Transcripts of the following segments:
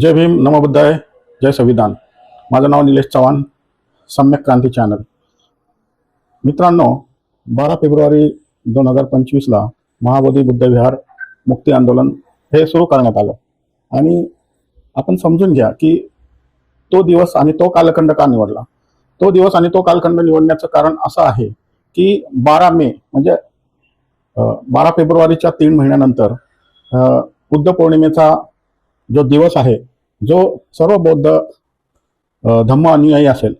जय भीम नमोबुद्धाय जय संविधान. माझं नाव निलेश चव्हाण सम्यक क्रांती चॅनल. मित्रांनो बारा फेब्रुवारी दोन हजार पंचवीसला महाबोधी बुद्ध विहार मुक्ती आंदोलन हे सुरू करण्यात आलं. आणि आपण समजून घ्या की तो दिवस आणि तो कालखंड का निवडला? तो दिवस आणि तो कालखंड निवडण्याचं कारण असं आहे की बारा मे म्हणजे बारा फेब्रुवारीच्या तीन महिन्यानंतर बुद्ध पौर्णिमेचा जो दिवस आहे जो सर्व बौद्ध धम्म अनुयायी असेल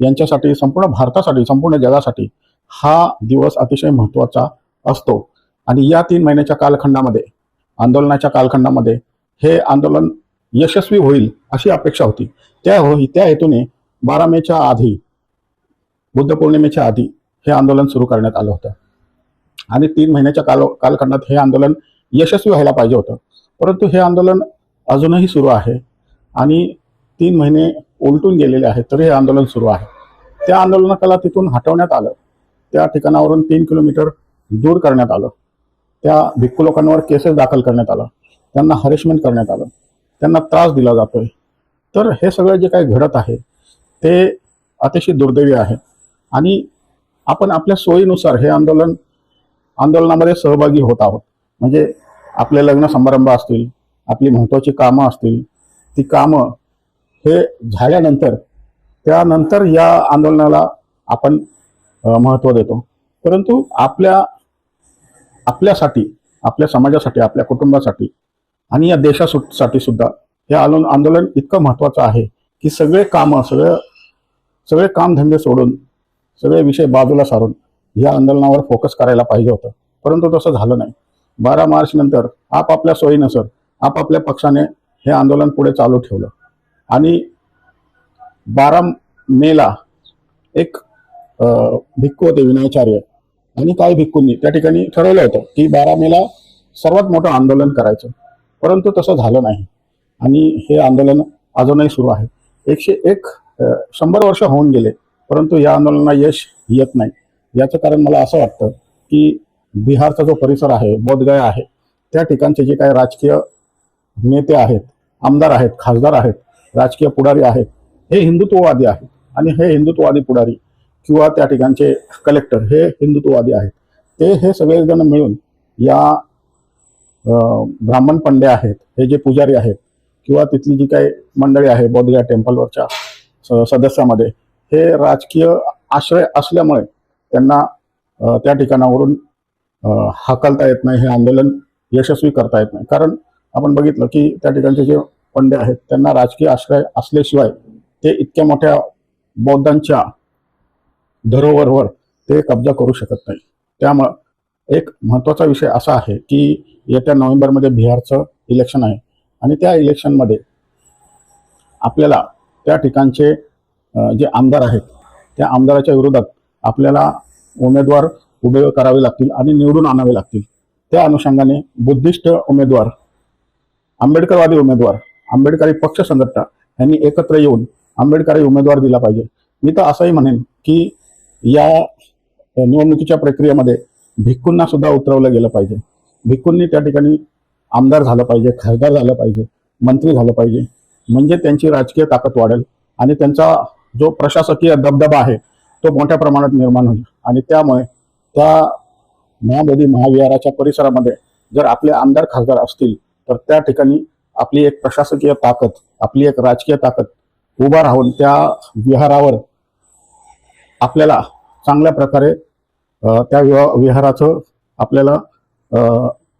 यांच्यासाठी संपूर्ण भारतासाठी संपूर्ण जगासाठी हा दिवस अतिशय महत्त्वाचा असतो. आणि या तीन महिन्याच्या कालखंडामध्ये आंदोलनाच्या कालखंडामध्ये हे आंदोलन यशस्वी होईल अशी अपेक्षा होती. त्या हो त्या हेतूने बारा मेच्या आधी बुद्ध पौर्णिमेच्या आधी हे आंदोलन सुरू करण्यात आलं होतं. आणि तीन महिन्याच्या काल कालखंडात हे आंदोलन यशस्वी व्हायला पाहिजे होतं. परंतु हे आंदोलन अजूनही सुरू आहे. आणि तीन महिने उलटून गेलेले आहेत तरी हे आंदोलन सुरू आहे. त्या आंदोलनाला तिथून हटवण्यात आलं. त्या ठिकाणावरून तीन किलोमीटर दूर करण्यात आलं. त्या भिक्खू लोकांवर केसेस दाखल करण्यात आलं. त्यांना हरेशमेंट करण्यात आलं. त्यांना त्रास दिला जातोय. तर हे सगळं जे काही घडत आहे ते अतिशय दुर्दैवी आहे. आणि आपण आपल्या सोयीनुसार हे आंदोलन आंदोलनामध्ये सहभागी होत आहोत. म्हणजे आपले लग्न समारंभ असतील आपली महत्त्वाची कामं असतील ती कामं हे झाल्यानंतर त्यानंतर या आंदोलनाला आपण महत्त्व देतो. परंतु आपल्या आपल्यासाठी आपल्या समाजासाठी आपल्या कुटुंबासाठी आणि या देशासाठी सुद्धा हे आंदोलन आंदोलन इतकं महत्त्वाचं आहे की सगळे कामं सगळं सगळे कामधंदे सोडून सगळे विषय बाजूला सारून या आंदोलनावर फोकस करायला पाहिजे होतं. परंतु तसं झालं नाही. बारा मार्च नंतर आपापल्या सोयीनुसार आपापल्या पक्षाने हे आंदोलन पुढे चालू ठेवलं. आणि बारा मेला एक भिक्खू होते विनयाचार्य. आणि काही भिक्खूंनी त्या ठिकाणी ठरवलं होतं की बारा मेला सर्वात मोठं आंदोलन करायचं. परंतु तसं झालं नाही. आणि हे आंदोलन अजूनही सुरू आहे. एकशे एक शंभर वर्ष होऊन गेले परंतु या आंदोलनाला यश येत नाही. याचं कारण मला असं वाटतं की बिहारचा जो परिसर आहे बोधगया आहे त्या ठिकाणचे जे काही राजकीय नेते आहेत आमदार आहेत खासदार आहेत राजकीय पुढारी आहेत हे हिंदुत्ववादी आहेत. आणि हे हिंदुत्ववादी पुढारी किंवा त्या ठिकाणचे कलेक्टर हे हिंदुत्ववादी आहेत. ते हे सगळेजण मिळून या ब्राह्मण पंडे आहेत हे जे पुजारी आहेत किंवा तिथली जी काही मंडळी आहे बौद्धगया टेम्पलवरच्या स- सदस्यामध्ये हे राजकीय आश्रय असल्यामुळे त्यांना त्या ठिकाणावरून हाकलता येत नाही हे आंदोलन यशस्वी करता येत नाही. कारण आपण बघितलं की त्या ठिकाणचे जे पंडे आहेत त्यांना राजकीय आश्रय असल्याशिवाय ते इतक्या मोठ्या बौद्धांच्या धरोवरवर ते कब्जा करू शकत नाही. त्यामुळं एक महत्त्वाचा विषय असा आहे की येत्या नोव्हेंबरमध्ये बिहारचं इलेक्शन आहे आणि त्या इलेक्शनमध्ये आपल्याला त्या ठिकाणचे जे आमदार आहेत त्या आमदाराच्या विरोधात आपल्याला उमेदवार उभे करावे लागतील आणि निवडून आणावे लागतील. त्या अनुषंगाने बुद्धिस्ट उमेदवार आंबेडकरवादी उमेदवार आंबेडकरी पक्ष संघटना यांनी एकत्र येऊन आंबेडकरी उमेदवार दिला पाहिजे. मी तर असंही म्हणेन की या निवडणुकीच्या प्रक्रियेमध्ये भिक्खूंना सुद्धा उतरवलं गेलं पाहिजे. भिक्खूंनी त्या ठिकाणी आमदार झालं पाहिजे खासदार झालं पाहिजे मंत्री झालं पाहिजे. म्हणजे त्यांची राजकीय ताकद वाढेल आणि त्यांचा जो प्रशासकीय दबदबा आहे तो मोठ्या प्रमाणात निर्माण होईल. आणि त्यामुळे त्या महाबोधी महाविहाराच्या परिसरामध्ये जर आपले आमदार खासदार असतील तर त्या ठिकाणी आपली एक प्रशासकीय ताकद आपली एक राजकीय ताकद उभा राहून त्या विहारावर आपल्याला चांगल्या प्रकारे त्या विहाराचं आपल्याला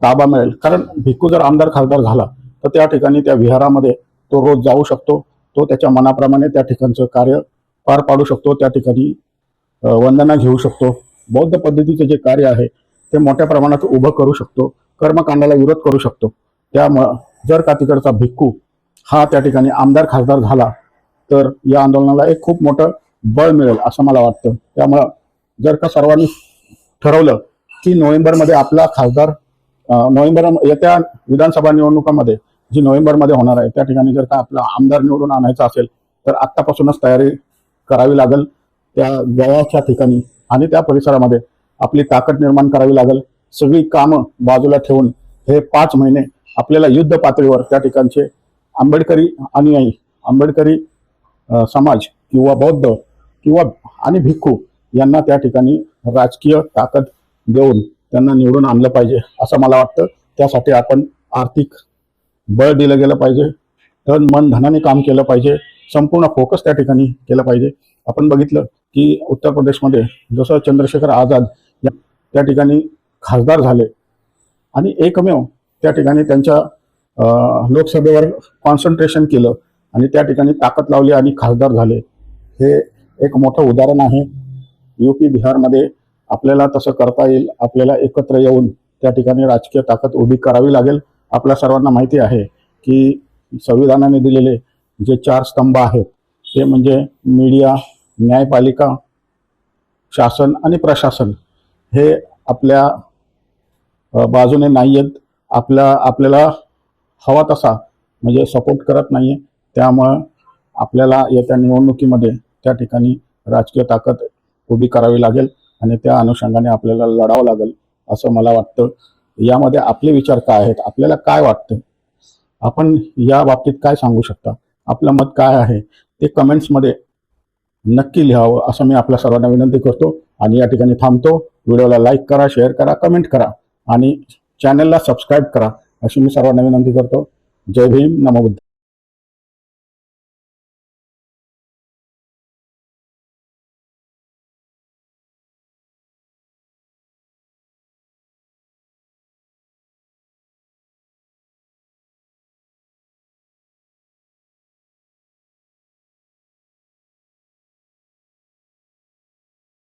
ताबा मिळेल. कारण भिक्खू जर आमदार खासदार झाला तर त्या ठिकाणी त्या विहारामध्ये तो रोज जाऊ शकतो. तो त्याच्या मनाप्रमाणे त्या ठिकाणचं कार्य पार पाडू शकतो. त्या ठिकाणी वंदना घेऊ शकतो. बौद्ध पद्धतीचे जे कार्य आहे ते मोठ्या प्रमाणात उभं करू शकतो. कर्मकांडाला विरोध करू शकतो. त्यामुळं जर का तिकडचा भिक्खू हा त्या ठिकाणी आमदार खासदार झाला तर या आंदोलनाला एक खूप मोठं बळ मिळेल असं मला वाटतं. त्यामुळं जर का सर्वांनी ठरवलं की नोव्हेंबरमध्ये आपला खासदार नोव्हेंबर येत्या विधानसभा निवडणुकामध्ये जी नोव्हेंबरमध्ये होणार आहे त्या ठिकाणी जर का आपला आमदार निवडून आणायचा असेल तर आत्तापासूनच तयारी करावी लागेल. त्या गयाच्या ठिकाणी आणि त्या परिसरामध्ये आपली ताकद निर्माण करावी लागेल. सगळी कामं बाजूला ठेवून हे पाच महिने आपल्याला युद्ध पातळीवर त्या ठिकाणचे आंबेडकरी अनुयायी आंबेडकरी समाज किंवा बौद्ध किंवा आणि भिक्खू यांना त्या ठिकाणी राजकीय ताकद देऊन त्यांना निवडून आणलं पाहिजे असं मला वाटतं. त्यासाठी आपण आर्थिक बळ दिलं गेलं पाहिजे. तन मन धनाने काम केलं पाहिजे. संपूर्ण फोकस त्या ठिकाणी केलं पाहिजे. आपण बघितलं की उत्तर प्रदेशमध्ये जसं चंद्रशेखर आझाद त्या ठिकाणी खासदार झाले आणि एकमेव त्या ठिकाणी त्यांच्या लोकसभेवर कॉन्सन्ट्रेशन केलं आणि त्या ठिकाणी ताकद लावली आणि खासदार झाले. हे एक मोठं उदाहरण आहे. युपी बिहारमध्ये आपल्याला तसं करता येईल. आपल्याला एकत्र येऊन त्या ठिकाणी राजकीय ताकद उभी करावी लागेल. आपल्या सर्वांना माहिती आहे की संविधानाने दिलेले जे चार स्तंभ आहेत ते म्हणजे मीडिया न्यायपालिका शासन आणि प्रशासन हे आपल्या बाजूने नाही आहेत आपल्या आपल्याला हवा तसा म्हणजे सपोर्ट करत नाही आहे त्यामुळं आपल्याला येत्या निवडणुकीमध्ये त्या ठिकाणी राजकीय ताकद उभी करावी लागेल आणि त्या अनुषंगाने आपल्याला लढावं लागेल असं मला वाटतं. यामध्ये आपले विचार काय आहेत? आपल्याला काय वाटतं? आपण या बाबतीत काय सांगू शकता? आपलं मत काय आहे? ते कमेंट्समध्ये नक्की लिहावं असं मी आपल्या सर्वांना विनंती करतो. आणि या ठिकाणी थांबतो. व्हिडिओला लाईक करा शेअर करा कमेंट करा. आणि चॅनलला सबस्क्राईब करा. अशी मी सर्वांना विनंती करतो. जय भीम. नमो बुद्ध.